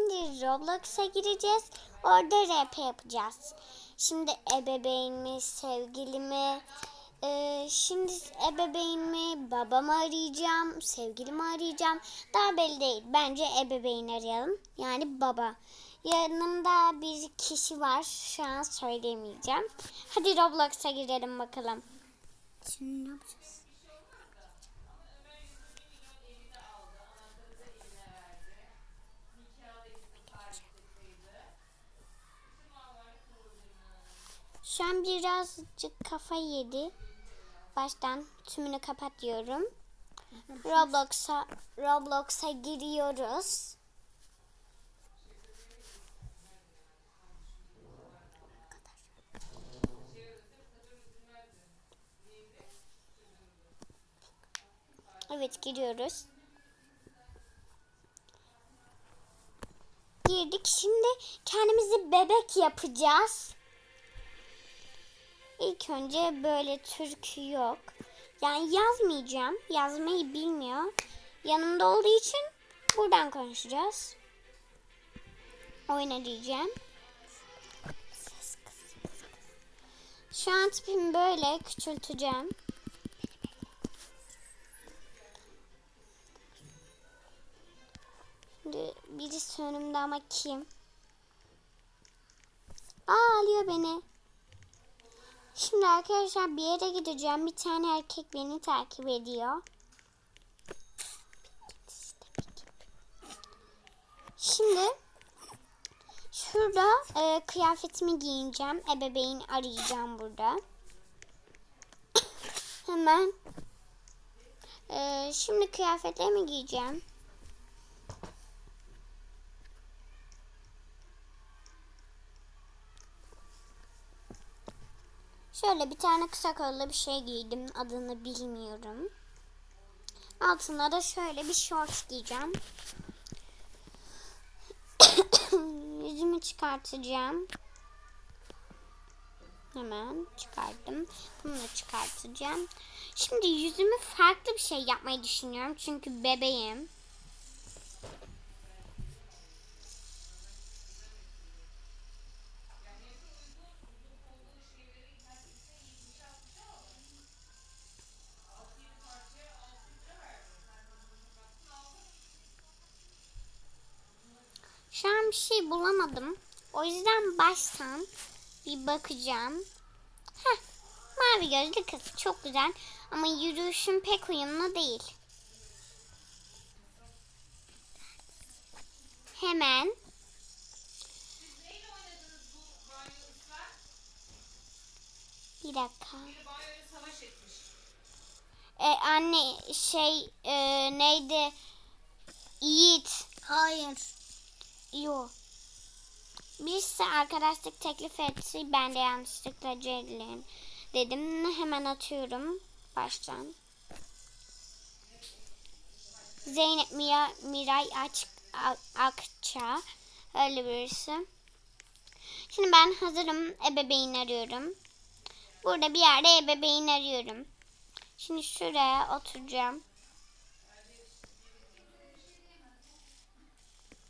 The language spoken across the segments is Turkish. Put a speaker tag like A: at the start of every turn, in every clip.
A: Şimdi Roblox'a gireceğiz. Orada rap yapacağız. Şimdi ebeveynimi, sevgilimi, e, şimdi ebeveynimi, babamı arayacağım, sevgilimi arayacağım. Daha belli değil. Bence ebeveyn arayalım. Yani baba. Yanımda bir kişi var. Şu an söyleyemeyeceğim. Hadi Roblox'a girelim bakalım.
B: Şimdi ne yapacağız?
A: Şu birazcık kafa yedi. Baştan tümünü kapat diyorum. Roblox'a Roblox'a giriyoruz. Evet giriyoruz. Girdik. Şimdi kendimizi bebek yapacağız. İlk önce böyle türkü yok. Yani yazmayacağım. Yazmayı bilmiyor. Yanımda olduğu için buradan konuşacağız. Oyna diyeceğim. Şu an tipim böyle küçülteceğim. Şimdi birisi önümde ama kim? Aa alıyor beni. Şimdi arkadaşlar bir yere gideceğim. Bir tane erkek beni takip ediyor. Şimdi şurada e, kıyafetimi giyineceğim. Ebeveyn arayacağım burada. Hemen e, şimdi kıyafetlerimi giyeceğim. Şöyle bir tane kısa kollu bir şey giydim. Adını bilmiyorum. Altına da şöyle bir short giyeceğim. Yüzümü çıkartacağım. Hemen çıkardım. Bunu da çıkartacağım. Şimdi yüzümü farklı bir şey yapmayı düşünüyorum. Çünkü bebeğim. Şu an bir şey bulamadım. O yüzden baştan bir bakacağım. Heh, mavi gözlü kız çok güzel ama yürüyüşüm pek uyumlu değil. Hemen bir dakika. E, anne şey e, neydi? Yiğit.
B: Hayır.
A: Yok. Birisi arkadaşlık teklif etti. Ben de yanlışlıkla Ceylin dedim. Hemen atıyorum baştan. Zeynep Mira, Miray Aç, A- Akça. Öyle birisi. Şimdi ben hazırım. Ebeveyn arıyorum. Burada bir yerde ebeveyn arıyorum. Şimdi şuraya oturacağım.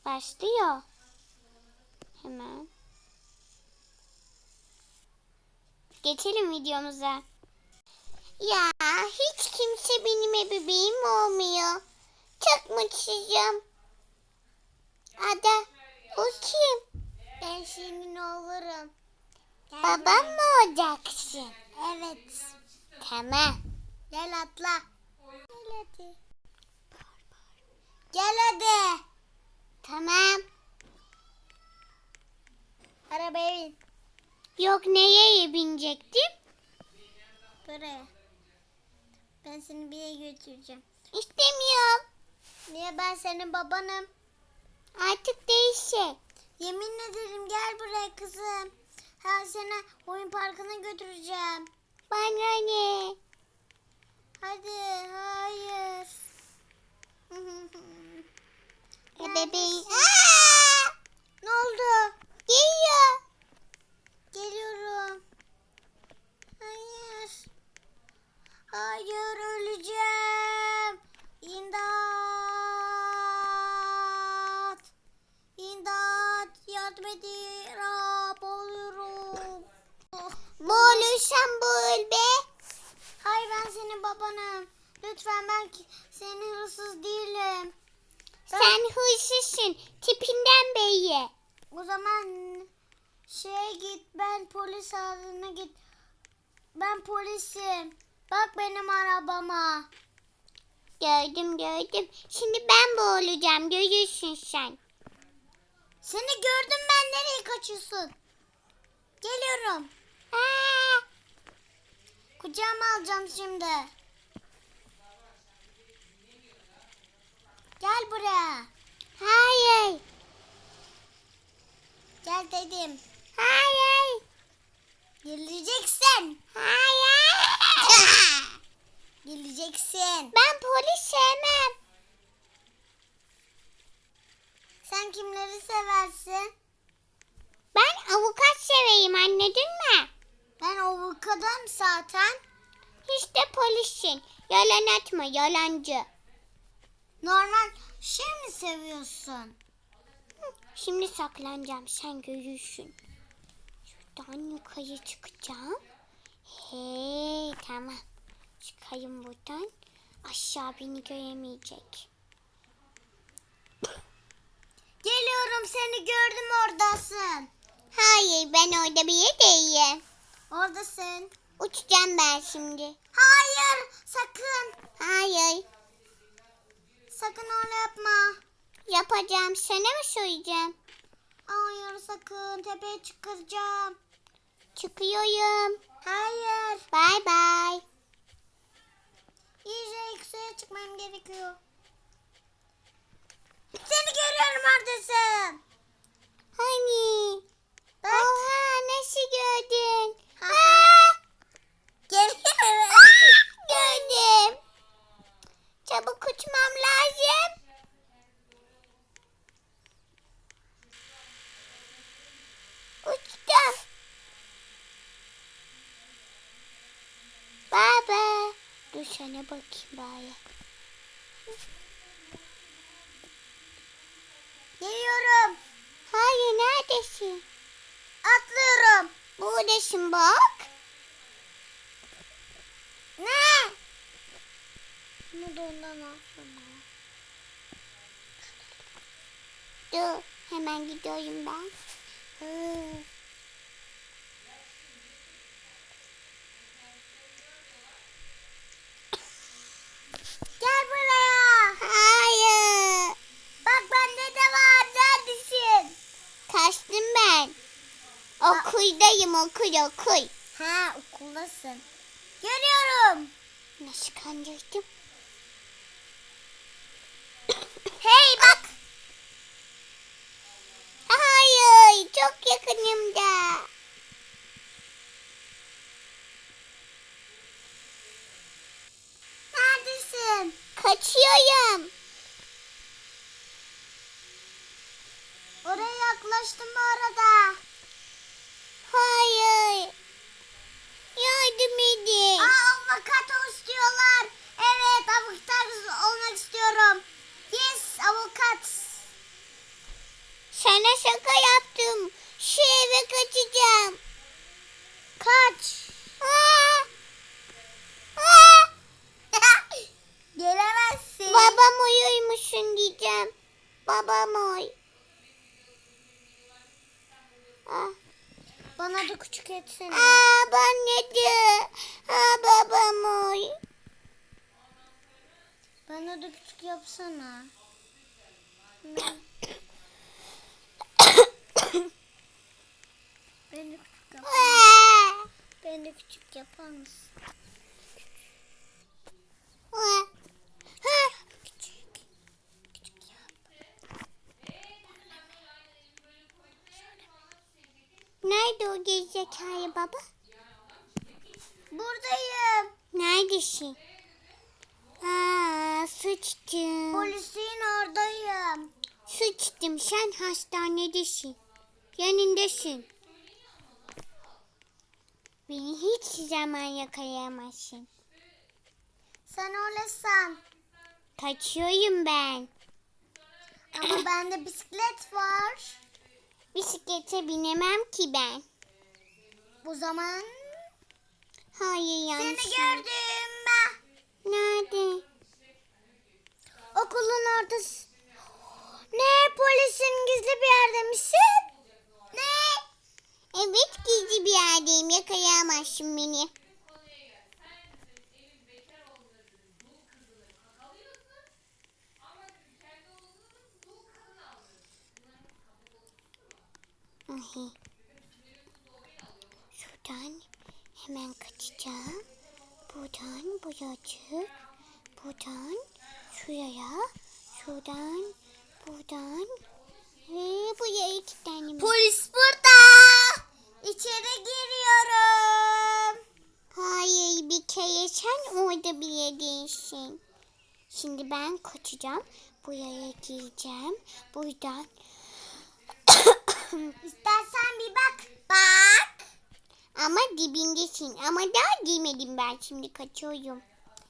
A: Başlıyor. Hemen. Geçelim videomuza. Ya hiç kimse benim ebeveğim olmuyor. Çok mutsuzum. Ada bu kim?
B: Ben senin olurum.
A: Babam mı olacaksın?
B: Evet.
A: Tamam.
B: Gel atla. Gel hadi. Gel hadi.
A: Tamam.
B: Arabaya bin.
A: Yok neye binecektim?
B: Buraya. Ben seni bir yere götüreceğim.
A: İstemiyorum.
B: Niye ben senin babanım?
A: Artık değişecek.
B: Yemin ederim gel buraya kızım. Ha seni oyun parkına götüreceğim.
A: Bana ne?
B: Hadi hayır.
A: E, bebeğin.
B: Ne oldu?
A: Geliyor.
B: Geliyorum. Hayır. Hayır öleceğim. İmdat. İmdat. yardım edin. Aa, boğuluyorum. Oh.
A: Boğulursan boğul be.
B: Hayır ben senin babanım. Lütfen ben senin hırsız değilim. Ben-
A: Sen hırsızsın. Tipinden belli.
B: O zaman şeye git ben polis ağzına git. Ben polisim. Bak benim arabama.
A: Gördüm gördüm. Şimdi ben boğulacağım. Görürsün sen.
B: Seni gördüm ben nereye kaçıyorsun? Geliyorum.
A: Aa,
B: Kucağıma alacağım şimdi. Gel buraya.
A: hayır.
B: Gel dedim.
A: Hayır.
B: Geleceksin.
A: Hayır.
B: Geleceksin.
A: ben polis sevmem.
B: Sen kimleri seversin?
A: Ben avukat seveyim anladın mı?
B: Ben avukatım zaten.
A: Hiç de polissin. Yalan atma yalancı.
B: Normal şey mi seviyorsun?
A: Şimdi saklanacağım sen görürsün. Şuradan yukarı çıkacağım. Hey tamam. Çıkayım buradan. Aşağı beni göremeyecek.
B: Geliyorum seni gördüm oradasın.
A: Hayır ben orada bir değilim.
B: Oradasın.
A: Uçacağım ben şimdi.
B: Hayır sakın.
A: Hayır.
B: Sakın öyle yapma.
A: Yapacağım. Sana mı söyleyeceğim?
B: Hayır sakın tepeye çıkaracağım.
A: Çıkıyorum.
B: Hayır.
A: Bay bay.
B: İyice yükseğe çıkmam gerekiyor. Seni görüyorum oradasın.
A: Hani?
B: Bak.
A: Oha nasıl gördün? Gördüm. Çabuk uçmam lazım. Uçtum. Baba. Dur sana bakayım bari.
B: Geliyorum.
A: Hayır neredesin?
B: Atlıyorum.
A: Buradasın bak.
B: Ne? Bunu da ondan alsana.
A: Dur hemen gidiyorum ben.
B: Hı. Gel buraya.
A: Hayır.
B: Bak bende de var. Neredesin?
A: Kaçtım ben. Okuldayım okul okul.
B: Ha okuldasın. Görüyorum.
A: Nasıl kandırdım?
B: Hey bak.
A: Hayır çok yakınımda.
B: Neredesin?
A: Kaçıyorum.
B: Oraya yaklaştım arada.
A: Hayır. Yardım edin.
B: Aa avukat istiyorlar. Evet avukat olmak istiyorum. Yes avukat.
A: Sana şaka yaptım. Şu eve kaçacağım.
B: Kaç.
A: Aa! Aa!
B: Gelemezsin.
A: Babam uyuymuşsun diyeceğim. Babam uy. Ah.
B: Bana da küçük etsene.
A: Aa ben ne diyor? Aa babam uy.
B: Bana da küçük yapsana. Beni de küçük yap.
A: Aa!
B: Beni de küçük yapar mısın?
A: Aa! Ha!
B: Küçük. Küçük yap.
A: Gerizekalı baba?
B: Buradayım.
A: Neredesin? Aa, sıçtım.
B: Polisin oradayım.
A: Sıçtım. Sen hastanedesin. Yanındasın. Beni hiç zaman yakalayamazsın.
B: Sen öyle san.
A: Kaçıyorum ben.
B: Ama bende bisiklet var.
A: Bisiklet bisiklete binemem ki ben.
B: Bu zaman
A: Hayır
B: seni
A: yanlış.
B: gördüm ben.
A: Nerede?
B: Okulun ortası. Ne polisin gizli bir yerde misin? Ne?
A: Evet gizli bir yerdeyim yakalayamazsın beni. Ay. Şuradan hemen kaçacağım. Buradan buraya çık. Buradan şuraya. Şuradan buradan. Ve buraya iki tane?
B: Polis burada. İçeri giriyorum.
A: Hayır bir kere sen orada bile değilsin. Şimdi ben kaçacağım. Buraya gireceğim. Buradan.
B: İstersen bir bak. Bak.
A: Ama dibindesin. Ama daha girmedim ben. Şimdi kaçıyorum.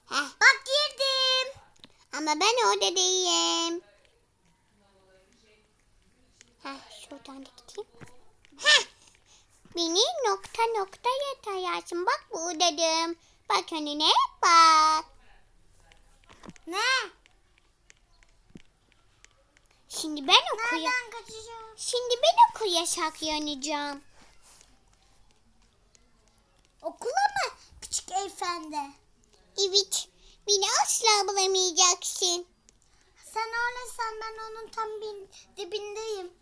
A: Heh.
B: Bak girdim.
A: Ama ben orada değilim. Heh, şuradan da gideyim. Heh. Beni nokta nokta yatayarsın. Bak buradayım. Bak önüne bak.
B: Ne?
A: Şimdi ben okuya... Şimdi ben okuya saklanacağım.
B: Okula mı? Küçük efendi.
A: Evet. Beni asla bulamayacaksın.
B: Sen öyleysen ben onun tam bin, dibindeyim.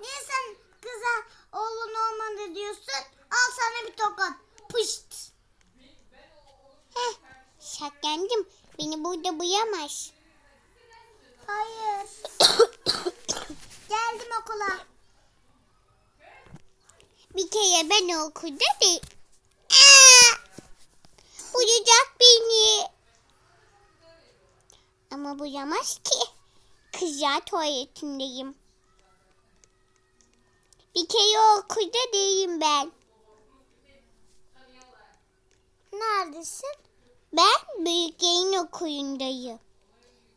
B: Niye sen kıza oğlun olmadı diyorsun? Al sana bir tokat. Pışt.
A: Heh, saklandım. Beni burada buyamaz.
B: Hayır. Geldim
A: kere ben okulda değil. Bulacak beni. Ama buyamaz ki. Kızlar tuvaletindeyim. Bir kere okulda değilim ben.
B: Neredesin?
A: Ben büyüklerin okulundayım.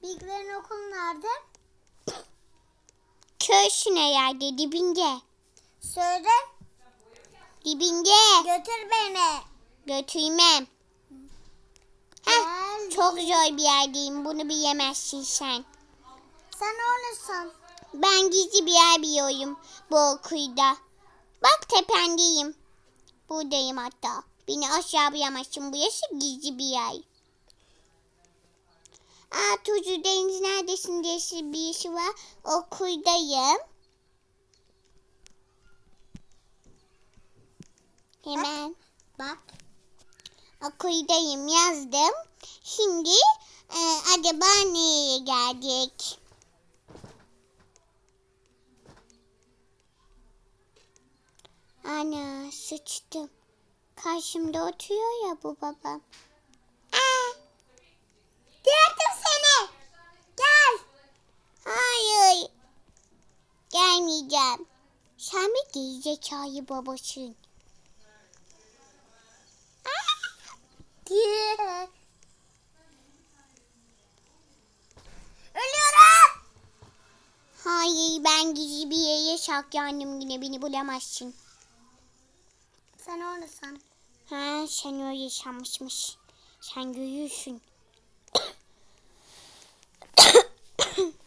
B: Bilgilerin okulu nerede?
A: Köşün herhalde dibinde.
B: Söyle.
A: Dibinde.
B: Götür beni.
A: Götürmem. Heh, çok zor bir yerdeyim. Bunu bilemezsin sen.
B: Sen öylesin.
A: Ben gizli bir yer biliyorum bu okulda. Bak tependeyim. Buradayım hatta. Beni aşağı bulamazsın. Burası gizli bir yer. Aa Tuzu Deniz neredesin diye bir işi var. Okuldayım. Hemen
B: Bak.
A: okuldayım yazdım. Şimdi e, acaba nereye geldik? Ana sıçtım. Karşımda oturuyor ya bu babam. Aa,
B: Gördüm seni. Gel.
A: hayır. Gelmeyeceğim. Sen mi gerizekalı babasın?
B: Ölüyorum.
A: Hayır ben gizli bir yere saklandım yine beni bulamazsın.
B: Sen oradasın.
A: Ha sen öyle sanmışmış. Sen görüyorsun.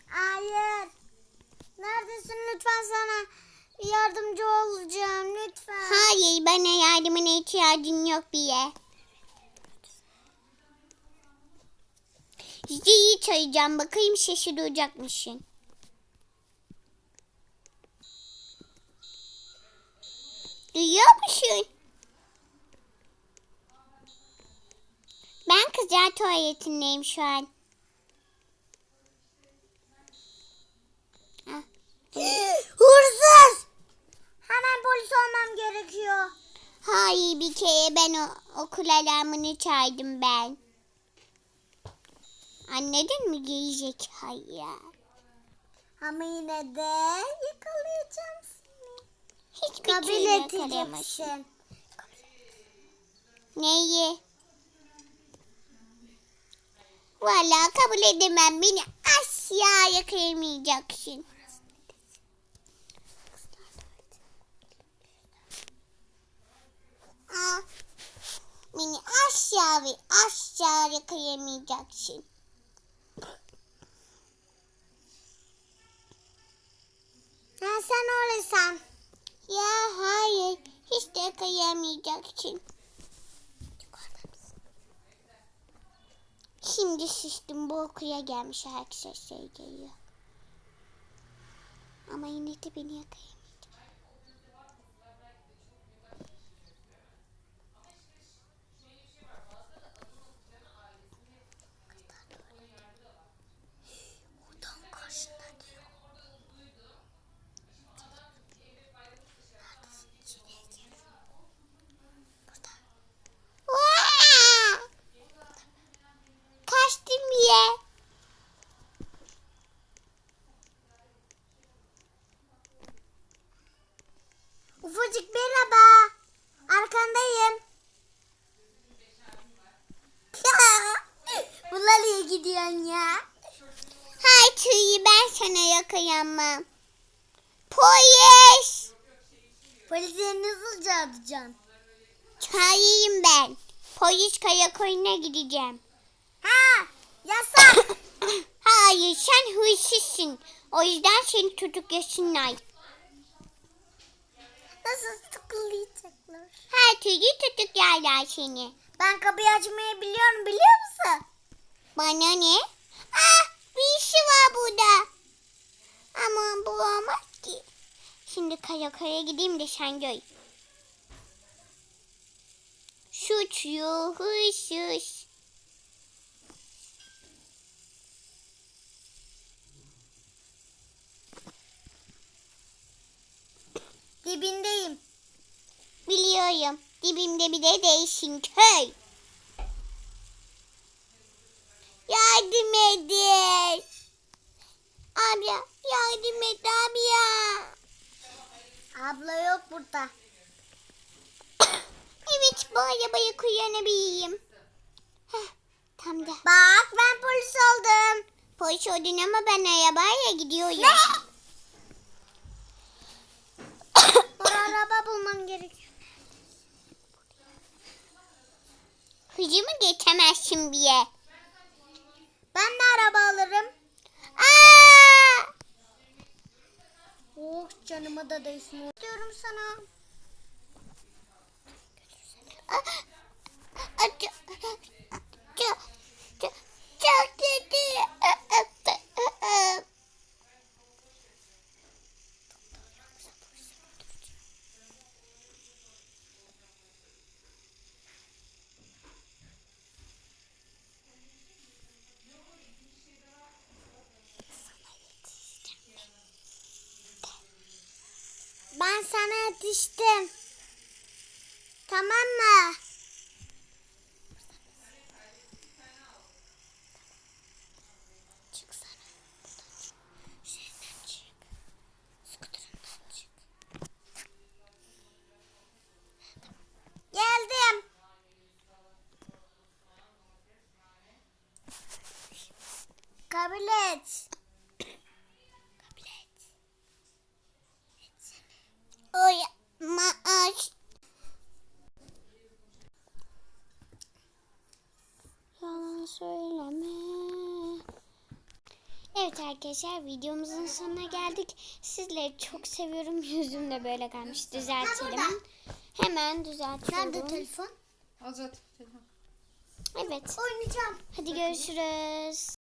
B: Hayır. Neredesin lütfen sana yardımcı olacağım lütfen.
A: Hayır bana yardımına ihtiyacın yok bile. Zil'i çalacağım bakayım şaşıracak mısın? Duyuyor musun? Ben kızlar tuvaletindeyim şu an. Ah,
B: Hırsız. Hemen polis olmam gerekiyor.
A: Hayır bir kere ben o, okul alarmını çaydım ben. Anneden mi giyecek? Hayır.
B: Ama yine de yakalayacağım seni.
A: Hiç
B: Kabul edeceksin.
A: Neyi? Valla kabul edemem. Beni asla yakalayamayacaksın.
B: Aa, beni
A: asla ve asla yakalayamayacaksın. Yakalayamayacaksın. Şimdi şiştim. Bu okuya gelmiş. Herkese şey geliyor. Ama yine de beni yakalayamayacak. Sana yakalayamam. Polis.
B: Polisi nasıl çağıracaksın?
A: Çağırayım ben. Polis karakoluna gideceğim.
B: Ha, yasak.
A: Hayır sen hırsızsın. O yüzden seni tutuklasınlar.
B: nasıl tıklayacaklar?
A: Her türlü tutuklarlar seni.
B: Ben kapıyı açmayı biliyorum biliyor musun?
A: Bana ne? Ah bir işi var burada. Ama bu olmaz ki. Şimdi karakola gideyim de sen gör. Suçlu hırsız.
B: Dibindeyim.
A: Biliyorum. Dibimde bir de değişin köy. Yardım edin. Abla yardım et abla.
B: Abla yok burada.
A: Evet bu arabayı kullanabileyim. Heh, tam da.
B: Bak ben polis oldum.
A: Polis oldun ama ben arabayla gidiyorum.
B: Ne? Bana araba bulman gerekiyor.
A: Hızımı geçemezsin bir.
B: Ben de araba alırım.
A: Aa!
B: Oh canıma da değsin. Diyorum sana.
A: Aa! Aa, Çok, çok, çok, çok kötü.
B: Ben sana yetiştim. Tamam mı? Geldim. Kabul et. Kabul.
A: Oy, maaş. Yalan söyleme. Evet arkadaşlar videomuzun sonuna geldik. Sizleri çok seviyorum. Yüzüm de böyle kalmış. Düzeltelim. Hemen düzeltiyorum.
B: Nerede telefon?
C: Azat. telefon.
A: Evet.
B: Oynayacağım.
A: Hadi görüşürüz.